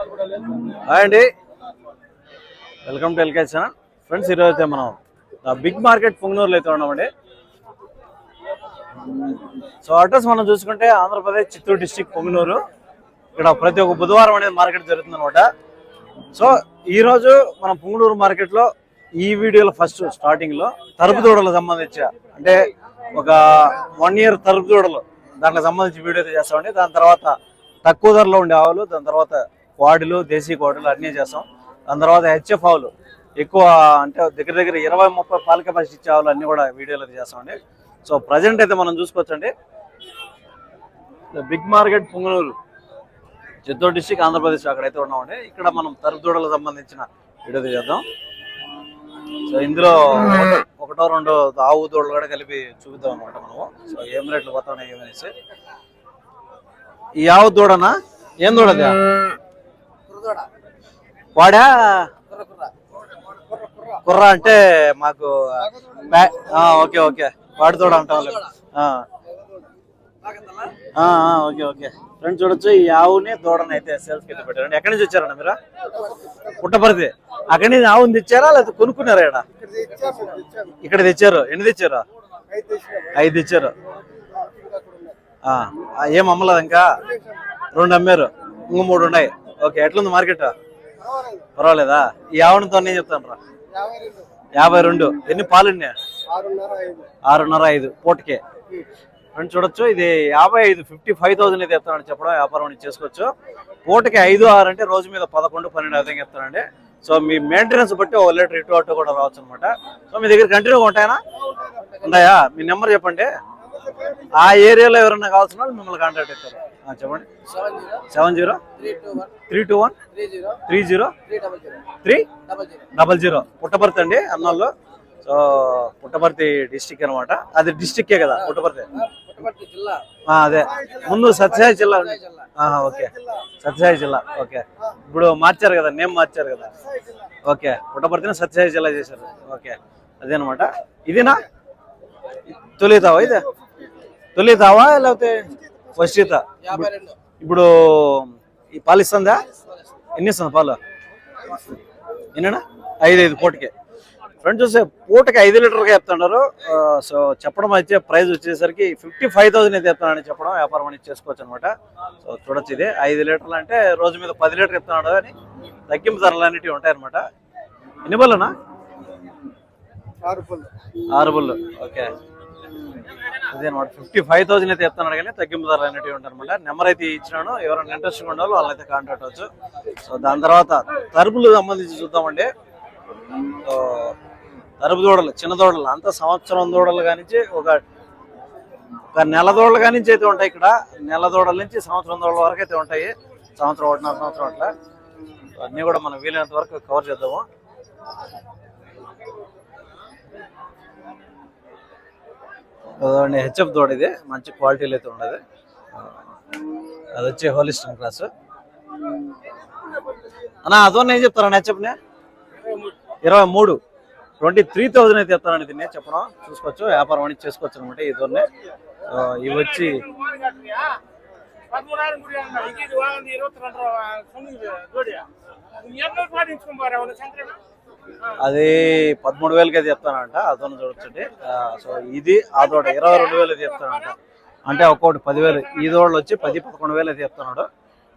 Hi అండి. Welcome to LK channel. Friends ఈరోజు అయితే మనం బిగ్ మార్కెట్ పుంగనూరులో అయితే ఉన్నామండి. సో అడ్రస్ మనం చూసుకుంటే ఆంధ్రప్రదేశ్ చిత్తూరు డిస్టిక్ పొంగనూరు. ఇక్కడ ప్రతి ఒక్క బుధవారం అనేది మార్కెట్ జరుగుతుంది అనమాట సో ఈరోజు మనం పుంగనూరు మార్కెట్లో ఈ వీడియోలో ఫస్ట్ స్టార్టింగ్లో తరుపు దూడలకు సంబంధించి అంటే ఒక వన్ ఇయర్ తరుపు దూడలు దానికి సంబంధించి వీడియో అయితే చేస్తామండి. దాని తర్వాత తక్కువ ధరలో ఉండే ఆవులు దాని తర్వాత కోడిలు దేశీ కోడలు అన్నీ చేస్తాం. దాని తర్వాత హెచ్ఎఫ్ ఆవులు. ఎక్కువ అంటే దగ్గర దగ్గర ఇరవై ముప్పై పాల కెపాసిటీ ఇచ్చే ఆవులు అన్నీ కూడా వీడియోలో అయితే చేస్తామండి. సో ప్రజెంట్ అయితే మనం చూసుకోవచ్చండి. Big market Punganur Chittoor district Andhra Pradesh అక్కడైతే ఉన్నామండి. ఇక్కడ మనం తరుపు దూడలకు సంబంధించిన వీడియో చేద్దాం సో ఇందులో ఒకటో రెండో ఆవు దూడలు కూడా కలిపి చూపిద్దాం అనమాట మనము. సో ఏం రేట్లు పోతున్నాయి ఏమనేసి. ఈ ఆవు దూడనా? ఏం దూడదా వాడా? కుర్ర అంటే మాకు ఓకే ఓకే. వాడి దూడ అంటాం ఆ. ఆ, ఆ, ఓకే ఓకే. ఫ్రెండ్స్ చూడొచ్చు ఈ ఆవుని దూడని అయితే సేల్స్కి అయితే పెట్టారండి. ఎక్కడి నుంచి వచ్చారన్న మీరు? పుట్టపరిది అక్కడి నుంచి ఆవుని తెచ్చారా లేకపోతే కొనుక్కున్నారా ఇక్కడ ఇక్కడ తెచ్చారు. ఎన్ని తెచ్చారు? ఐదు తెచ్చారు. ఏం అమ్మలేదు ఇంకా రెండు అమ్మారు. ఇంకో మూడు ఉన్నాయి. ఓకే ఎట్లుంది మార్కెట్? పర్వాలేదా? ఈ ఆవునితో నేను చెప్తాను రా. యాభై రెండు. ఎన్ని పాలున్నాయి ఆరున్నర ఐదు. పూటకే. అని చూడొచ్చు ఇది యాభై ఐదు ఫిఫ్టీ ఫైవ్ థౌసండ్ అయితే చెప్తానని చెప్పడం వ్యాపారం అనేది చేసుకోవచ్చు. పూటకి ఐదు ఆరు అంటే రోజు మీద పదకొండు పన్నెండు అదే చెప్తానండి. సో మీ మెయింటెనెన్స్ బట్టి ఒక లీటర్ ఇటు అటు కూడా రావచ్చు అనమాట సో మీ దగ్గర కంటిన్యూగా ఉంటాయనా? ఉన్నాయా మీ నెంబర్ చెప్పండి. ఆ ఏరియాలో ఎవరైనా కావాల్సిన వాళ్ళు మిమ్మల్ని కాంటాక్ట్ అవుతారు చెప్పండి. Seven zero three two one three zero three double zero Puttaparthi అండి అన్నోళ్ళు. సో పుట్టపర్తి డిస్టిక్ అన్నమాట. అది డిస్టిక్కే కదా పుట్టపర్తి. అదే. ముందు సత్యసాయి జిల్లా ఓకే. సత్యసాయి జిల్లా ఓకే. ఇప్పుడు మార్చారు కదా నేమ్ మార్చారు కదా. ఓకే. పుట్టపర్తిని సత్యసాయి జిల్లా చేశారు. ఓకే. అదేనమాట ఇదేనా? తొలితావా ఇదే? తొలితావా లేకపోతే ఫస్ట్ ఈత ఇప్పుడు ఈ పాలు ఇస్తుందా? ఎన్ని ఇస్తుంది పాలు? ఎన్ననా? ఐదు ఐదు పూటకి. ఫ్రెండ్ చూస్తే పూటకి ఐదు లీటర్గా చెప్తున్నారు. సో చెప్పడం అయితే ప్రైస్ వచ్చేసరికి ఫిఫ్టీ ఫైవ్ థౌసండ్ అయితే చెప్తున్నాడని చెప్పడం వ్యాపారం అనేది చేసుకోవచ్చు అనమాట సో చూడొచ్చు ఇది. ఐదు లీటర్లు అంటే రోజు మీద పది లీటర్ చెప్తున్నాడు అని తగ్గింపు ధరలు అనేటివి ఉంటాయి అనమాట ఎన్ని బళ్ళనా? ఆరు బళ్ళు. ఓకే. అదే అనమాట. ఫిఫ్టీ ఫైవ్ థౌసండ్ అయితే చెప్తున్నాడు కానీ తగ్గింపు ధరలు అనేటివి ఉంటారనమాట నెంబర్ అయితే ఇచ్చినాను. ఎవరైనా ఇంట్రెస్ట్గా ఉండాలో వాళ్ళైతే కాంటాక్ట్ అవ్వచ్చు. సో దాని తర్వాత తరుపులు సంబంధించి చూద్దామండి. సో తరుపు దూడలు చిన్న దూడలు అంత సంవత్సరం దూడలు కానించి ఒక ఒక నెల దూడలు కానించి అయితే ఉంటాయి ఇక్కడ. నెల దూడల నుంచి సంవత్సరం దూడల వరకు అయితే ఉంటాయి. సంవత్సరం ఒకటిన్నర సంవత్సరం అట్లా. అన్నీ కూడా మనం వీలైనంత వరకు కవర్ చేద్దాము. హెచ్ఎఫ్ దూడ ఇది మంచి క్వాలిటీలో అయితే ఉండదు. అది వచ్చి హోలిస్టన్ క్లాస్. అన్నా అదో ఏం చెప్తారా హెచ్ఎఫ్నే? ఇరవై మూడు. ట్వంటీ త్రీ థౌజండ్ అయితే చెప్తానండి దీన్ని చెప్పడం. చూసుకోవచ్చు వ్యాపారం అనేది చేసుకోవచ్చు అనమాట ఈ దొన్నే. ఇవి వచ్చి అది పదమూడు వేలకి అయితే చెప్తానంట అతను చూడొచ్చండి సో ఇది ఆ తోట ఇరవై రెండు వేలు అయితే చెప్తానంట అంటే ఒక్కోటి పదివేలు ఈ దూడలు వచ్చి పది పదకొండు వేలు అయితే చెప్తున్నాడు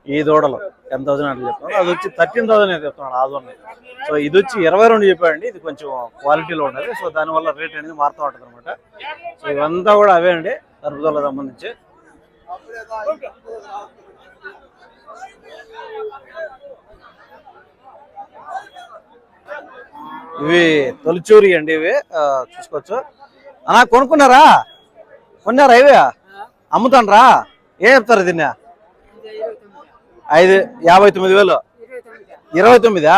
ఈ దూడలు టెన్ థౌసండ్ అంటే చెప్తున్నాడు. అది వచ్చి థర్టీన్ థౌసండ్ అయితే చెప్తున్నాడు ఆ దూడని సో ఇది వచ్చి ఇరవై రెండు చెప్పాడండి ఇది కొంచెం క్వాలిటీలో ఉన్నది. సో దానివల్ల రేట్ అనేది మారుతూ ఉంటుంది అనమాట సో ఇవంతా కూడా అవే అండి తరపుదలకు సంబంధించి. ఇవి తొలిచూరి అండి ఇవి. చూసుకోవచ్చు. అన్నా కొనుక్కున్నారా? కొన్నారా ఇవి? అమ్ముతాండ్రా? ఏం చెప్తారు దీన్ని? ఐదు యాభై తొమ్మిది వేలు. ఇరవై తొమ్మిదా?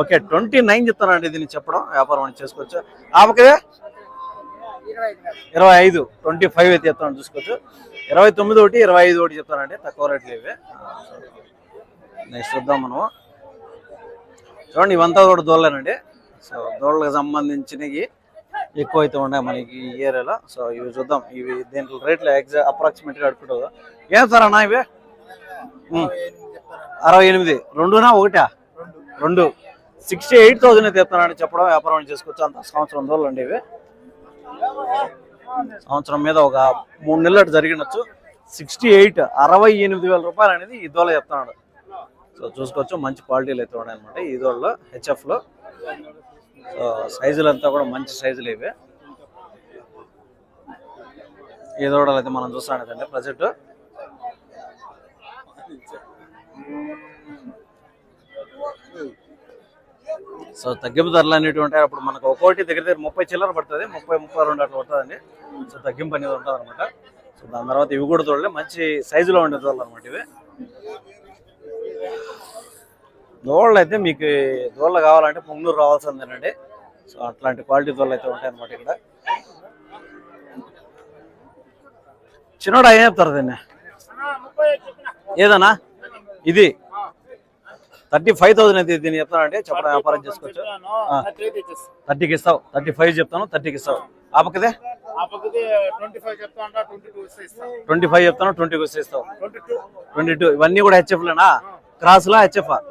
ఓకే ట్వంటీ నైన్ చెప్తానండి దీన్ని చెప్పడం. వ్యాపారం అని చేసుకోవచ్చు. ఆపకదే ఇరవై ఐదు ట్వంటీ ఫైవ్ అయితే చెప్తాను చూసుకోవచ్చు. ఇరవై తొమ్మిది ఒకటి ఇరవై ఐదు ఒకటి చెప్తానండి తక్కువ రేట్లు ఇవి. నెక్స్ట్ చూద్దాం మనం చూడండి ఇవంతా కూడా దూరలేనండి సో దోళ్ళకి సంబంధించినవి ఎక్కువ అయితే ఉన్నాయి మనకి ఈ ఏరియాలో. సో ఇవి చూద్దాం. ఇవి దీంట్లో రేట్లు ఎగ్జాక్ట్ అప్రాక్సిమేట్గా అడుకుంటుంది ఏం సార్ అన్న ఇవి? అరవై ఎనిమిది. రెండునా ఒకటా? రెండు. సిక్స్టీ ఎయిట్ థౌసండ్ అయితే చెప్తానండి చెప్పడం వ్యాపారం చేసుకోవచ్చు అంత సంవత్సరం దూరం అండి ఇవి. సంవత్సరం మీద ఒక మూడు నెలలు అటు జరిగినచ్చు. సిక్స్టీ ఎయిట్ అరవై ఎనిమిది వేల రూపాయలు అనేది ఈ దోళ చెప్తున్నాడు సో చూసుకోవచ్చు. మంచి క్వాలిటీలు అయితే ఉన్నాయన్నమాట ఈ దోళ్ళలో హెచ్ఎఫ్లో. సో సైజులు అంతా కూడా మంచి సైజులు ఇవి. ఈ దూడలు అయితే మనం చూస్తాం ప్రజెంట్ సో తగ్గింపు ధరలు అనేవి ఉంటాయి. అప్పుడు మనకు ఒక్కోటి దగ్గర దగ్గర ముప్పై చిల్లర పడుతుంది ముప్పై ముప్పై రెండు అట్లా పడుతుందండి. సో తగ్గింపు అనేది ఉంటుంది అనమాట సో దాని తర్వాత ఇవి కూడా చూడలే. మంచి సైజులో ఉండే చూడాలన్నమాట అనమాట ఇవి. దోళ్ళు అయితే మీకు దోళ్ళు కావాలంటే పొంగనూరు రావాల్సిందేనండి. సో అట్లాంటి క్వాలిటీ దోళ్ళు అయితే ఉంటాయి అనమాట ఇక్కడ. చిన్నోడు ఏం చెప్తారు దీన్ని? ఏదన్నా? ఇది. థర్టీ ఫైవ్ థౌసండ్ అయితే దీన్ని చెప్తానంటే చెప్పడం వ్యాపారం చేసుకోవచ్చు. థర్టీకి ఇస్తావు. థర్టీ ఫైవ్ చెప్తాను. థర్టీకి ఇస్తావు. ఆ పక్కదే? ట్వంటీ ఫైవ్ చెప్తాను. ట్వంటీ చెప్తాను ట్వంటీకి ఇస్తావు. Twenty two. ఇవన్నీ కూడా హెచ్ఎఫ్లేనా క్రాస్లా హెచ్ఎఫ్ఆర్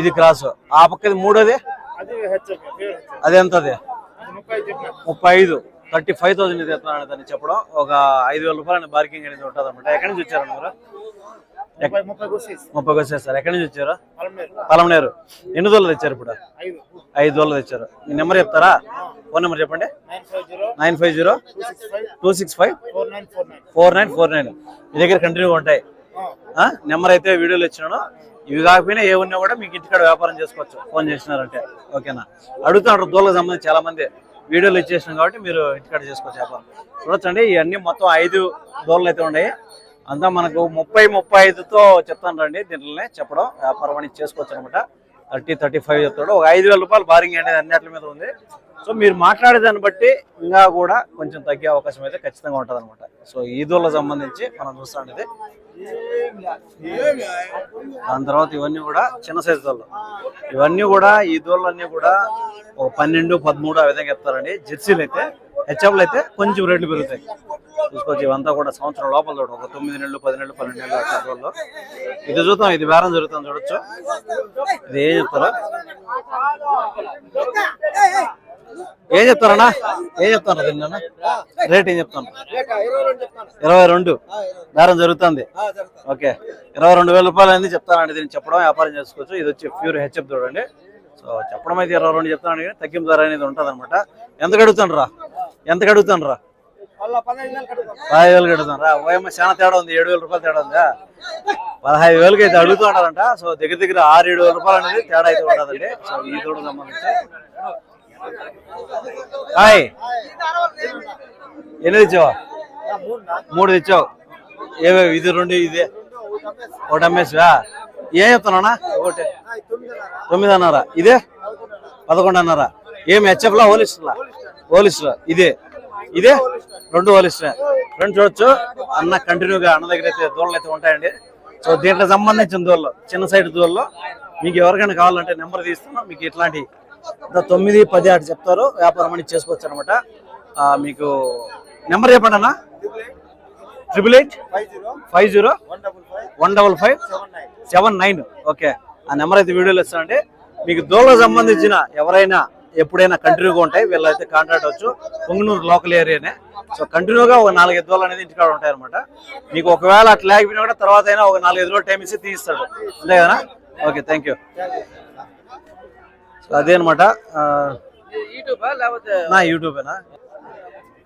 ఇది క్రాస్. ఆ పక్కది మూడోది? అది ఎంతది? ముప్పై ఐదు. థర్టీ ఫైవ్ థౌసండ్ ఇది చెప్తాను దాన్ని చెప్పడం. ఒక ఐదు వేల రూపాయలు బార్కింగ్ అనేది ఉంటుంది అనమాట ఎక్కడి నుంచి వచ్చారు మీరు? ముప్పై ముప్పై సార్. వచ్చేస్తారు ఎక్కడి నుంచి వచ్చారు? పలమనేరు. ఎన్ని దోళ్ళు తెచ్చారు ఇప్పుడు? ఐదు దోళ్ళు తెచ్చారు. మీ నెంబర్ చెప్తారా? ఫోన్ నెంబర్ చెప్పండి. Nine five zero two six five four nine four nine. మీ దగ్గర కంటిన్యూగా ఉంటాయి. నెంబర్ అయితే వీడియోలో ఇచ్చినాను. ఇవి కాకపోయినా ఏ ఉన్నా కూడా మీకు ఇంటికాడ వ్యాపారం చేసుకోవచ్చు. ఫోన్ చేసినారంటే. ఓకేనా? అడుగుతున్నారు దూలకు సంబంధించి చాలా మంది వీడియోలు ఇచ్చేసినాం కాబట్టి మీరు ఇంటికాడ చేసుకోవచ్చు వ్యాపారం. చూడొచ్చండి ఇవన్నీ మొత్తం ఐదు దూరలు అయితే ఉన్నాయి. అంతా మనకు ముప్పై ముప్పై ఐదుతో చెప్తాను రండి దీంట్లోనే చెప్పడం వ్యాపారం అనేది చేసుకోవచ్చు అనమాట. థర్టీ థర్టీ ఫైవ్ చెప్తాడు. ఒక ఐదు వేల రూపాయలు బారింగ్ అనేది అన్నిటి మీద ఉంది. సో మీరు మాట్లాడే దాన్ని బట్టి ఇంకా కూడా కొంచెం తగ్గే అవకాశం అయితే ఖచ్చితంగా ఉంటుంది అనమాట సో ఈ దూళ్ళకు సంబంధించి మనం చూస్తాం ఇది దాని తర్వాత ఇవన్నీ కూడా చిన్న సైజు దోళ్ళు ఇవన్నీ కూడా ఈ దోళ్ళన్నీ కూడా ఒక పన్నెండు పదమూడు ఆ విధంగా చెప్తారండి జెర్సీలు అయితే హెచ్ఎఫ్లు అయితే కొంచెం రేట్లు పెరుగుతాయి. చూసుకోవచ్చు ఇవంతా కూడా సంవత్సరం లోపల చూడ ఒక తొమ్మిది నెలలు పది నెలలు పన్నెండు నెలలు అట్లా రోజుల్లో ఇది చూద్దాం ఇది బేరం జరుగుతుంది చూడొచ్చు. ఇది ఏం చెప్తారా? ఏం చెప్తారన్నా? ఏం చెప్తాను దీన్ని రేట్ ఏం చెప్తాను ఇరవై రెండు. బేరం జరుగుతుంది. ఓకే. ఇరవై రెండు వేల రూపాయలు అనేది చెప్తానండి దీన్ని చెప్పడం వ్యాపారం చేసుకోవచ్చు. ఇది వచ్చి ప్యూర్ హెచ్ఎఫ్ చూడండి. సో చెప్పడం అయితే ఇరవై రెండు చెప్తాను కానీ తగ్గింపు ధర అనేది ఉంటుంది అనమాట ఎంతకు అడుగుతాను రా ఎంతకు అడుగుతాను రా పదహైదు వేలు కడుగుతాను రా ఓయమ్మ చాలా తేడా ఉంది. ఏడు వేల రూపాయలు తేడా ఉందా? పదహైదు వేలకి అయితే అడుగుతూ ఉంటారంట. సో దగ్గర దగ్గర ఆరు ఏడు వేల రూపాయలు అనేది తేడా అయితే ఉంటుందండి. సో ఈ తోడు సంబంధించి. హాయ్. ఎన్ని తెచ్చావా? మూడు తెచ్చావు. ఏవే ఇది రెండు ఇది? ఒకటి అమ్మేసివా? ఏం చెప్తున్నానా ఒకటి. తొమ్మిదిన్నర? ఇదే? పదకొండున్నర? ఏం హెచ్ఎఫ్లా హోలిస్టర్లా? హోలిస్టర్ ఇదే. ఇదే? రెండు హోలిస్టర్. రెండు చూడొచ్చు. అన్న కంటిన్యూగా అన్న దగ్గర అయితే దూడలు అయితే ఉంటాయండి. సో దీంట్లో సంబంధించిన దూడలు చిన్న సైడ్ దూడలు మీకు ఎవరికైనా కావాలంటే నెంబర్ తీస్తున్నాం. మీకు ఇట్లాంటి తొమ్మిది పది అటు చెప్తారు. వ్యాపారం అని చేసుకోవచ్చు అనమాట మీకు నెంబర్ చెప్పండి అన్న. Triple eight five zero five zero one double five double five seven nine. Okay. ఆ నెంబర్ అయితే వీడియోలో ఇస్తానండి. మీకు దోళ్ళకు సంబంధించిన ఎవరైనా ఎప్పుడైనా కంటిన్యూగా ఉంటాయి వీళ్ళైతే కాంటాక్ట్ అవచ్చు పొంగనూరు లోకల్ ఏరియానే. సో కంటిన్యూగా ఒక నాలుగైదు దోళ్ళు అనేది ఇంటికాడ ఉంటాయి అనమాట మీకు ఒకవేళ అట్లా లేకపోయినా కూడా తర్వాత అయినా ఒక నాలుగైదు రోజులు టైం ఇస్తే తీస్తాడు అంతే కదా? ఓకే థ్యాంక్ యూ సో అదే అనమాట యూట్యూబా లేకపోతే నా యూట్యూబేనా?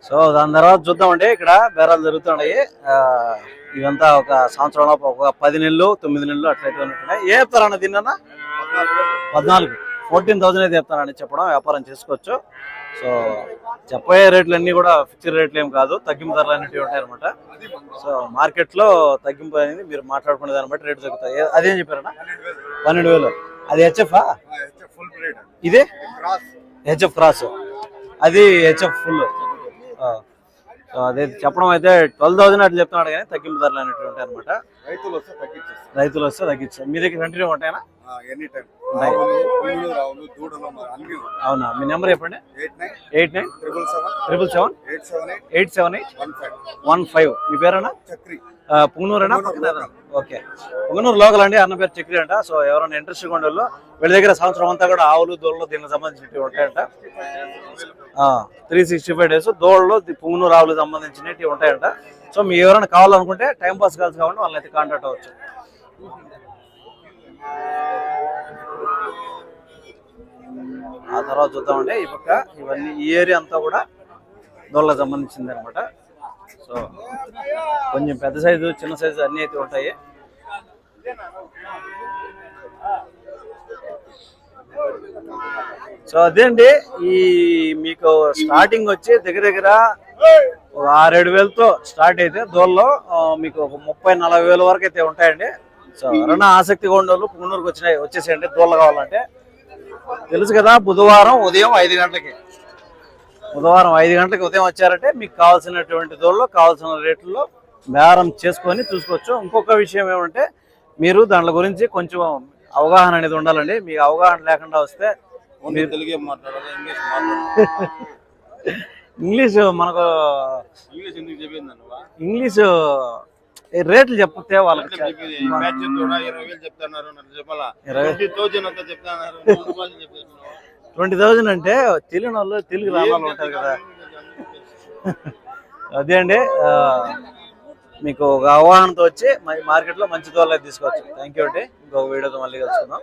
సో దాని తర్వాత చూద్దామండి ఇక్కడ బేరాలు జరుగుతున్నాయి. ఇవంతా ఒక సంవత్సరం లోపు ఒక పది నెలలు తొమ్మిది నెలలు అట్లయితే ఉంటున్నాయి. ఏ చెప్తారన్న దీన్న పద్నాలుగు. ఫోర్టీన్ థౌసండ్ అయితే చెప్తానని చెప్పడం వ్యాపారం చేసుకోవచ్చు. సో చెప్పే రేట్లు అన్ని కూడా ఫిక్స్డ్ రేట్లు ఏం కాదు తగ్గింపు ధరలు అనేవి ఉంటాయి అనమాట సో మార్కెట్లో తగ్గింపు అనేది మీరు మాట్లాడుకునే దాన్ని బట్టి రేటు తగ్గుతాయి. అదేం చెప్పారన్నా? పన్నెండు వేలు. అది హెచ్ఎఫ్? ఫుల్ బ్రేడ్ ఇదే? హెచ్ఎఫ్ క్రాస్ అది హెచ్ఎఫ్ ఫుల్ అదే చెప్పడం అయితే ట్వెల్వ్ థౌసండ్ అట్లా చెప్తున్నాడు కానీ తగ్గింపు ధరలు అనేవి ఉంటాయి అనమాట రైతులు వస్తే తగ్గించేస్తాం రైతులు వస్తే తగ్గించారు మీ దగ్గర కంటిన్యూ ఉంటాయనా ఎనీ టైం. రావులు దూడలు అన్ని అవునా? మీ నెంబర్ చెప్పండి. Eight nine eight nine triple seven triple seven eight seven eight eight seven eight one five one five మీ పేరేనా? చక్రి. పుంగనూరేనా? పుంగనూరు ఓకే. పుంగనూరు లోకల్ అండి. అన్న పేరు చక్రి అంట. సో ఎవరైనా ఇంట్రెస్ట్ ఉండేవాళ్ళు వీళ్ళ దగ్గర సంవత్సరం అంతా కూడా ఆవులు దోళ్ళు దీనికి సంబంధించినవి ఉంటాయంట. త్రీ సిక్స్టీ ఫైవ్ డేస్ దోళ్ళు పుంగనూరు ఆవులకు సంబంధించినవి ఉంటాయంట. సో మీ ఎవరైనా కావాలనుకుంటే టైం పాస్ కాల్స్ కావాలంటే వాళ్ళని అయితే కాంటాక్ట్ అవ్వచ్చు. ఆ తర్వాత చూద్దామంటే ఈ పక్క ఇవన్నీ ఈ ఏరియా అంతా కూడా దొల్లకు సంబంధించింది అనమాట సో కొంచెం పెద్ద సైజు చిన్న సైజు అన్నీ అయితే ఉంటాయి. సో అదేంటి? ఈ మీకు స్టార్టింగ్ వచ్చి దగ్గర దగ్గర ఒక ఆరేడు వేలతో స్టార్ట్ అయితే దోల్లో మీకు ఒక ముప్పై నలభై వేల వరకు అయితే ఉంటాయండి. సో ఎవరైనా ఆసక్తిగా ఉండేవాళ్ళు పుంగనూరుకి వచ్చినాయి వచ్చేసేయండి దోళ్ళు కావాలంటే. తెలుసు కదా బుధవారం ఉదయం ఐదు గంటలకి. బుధవారం ఐదు గంటలకు ఉదయం వచ్చారంటే మీకు కావాల్సినటువంటి దోళ్ళు కావాల్సిన రేట్లలో బేరం చేసుకొని చూసుకోవచ్చు. ఇంకొక విషయం ఏమంటే మీరు దాని గురించి కొంచెం అవగాహన అనేది ఉండాలండి. మీకు అవగాహన లేకుండా వస్తే ఇంగ్లీష్ మనకు ఇంగ్లీష్ రేట్లు చెప్తే వాళ్ళకి ట్వంటీ థౌజండ్ అంటే తెలియని వాళ్ళు తెలుగు వాళ్ళు ఉంటారు కదా. అదే అండి మీకు ఒక అవగాహనతో వచ్చి మార్కెట్లో మంచి అయితే తీసుకోవచ్చు థ్యాంక్ యూ అండి. ఇంకొక వీడియోతో మళ్ళీ కలుసుకుందాం.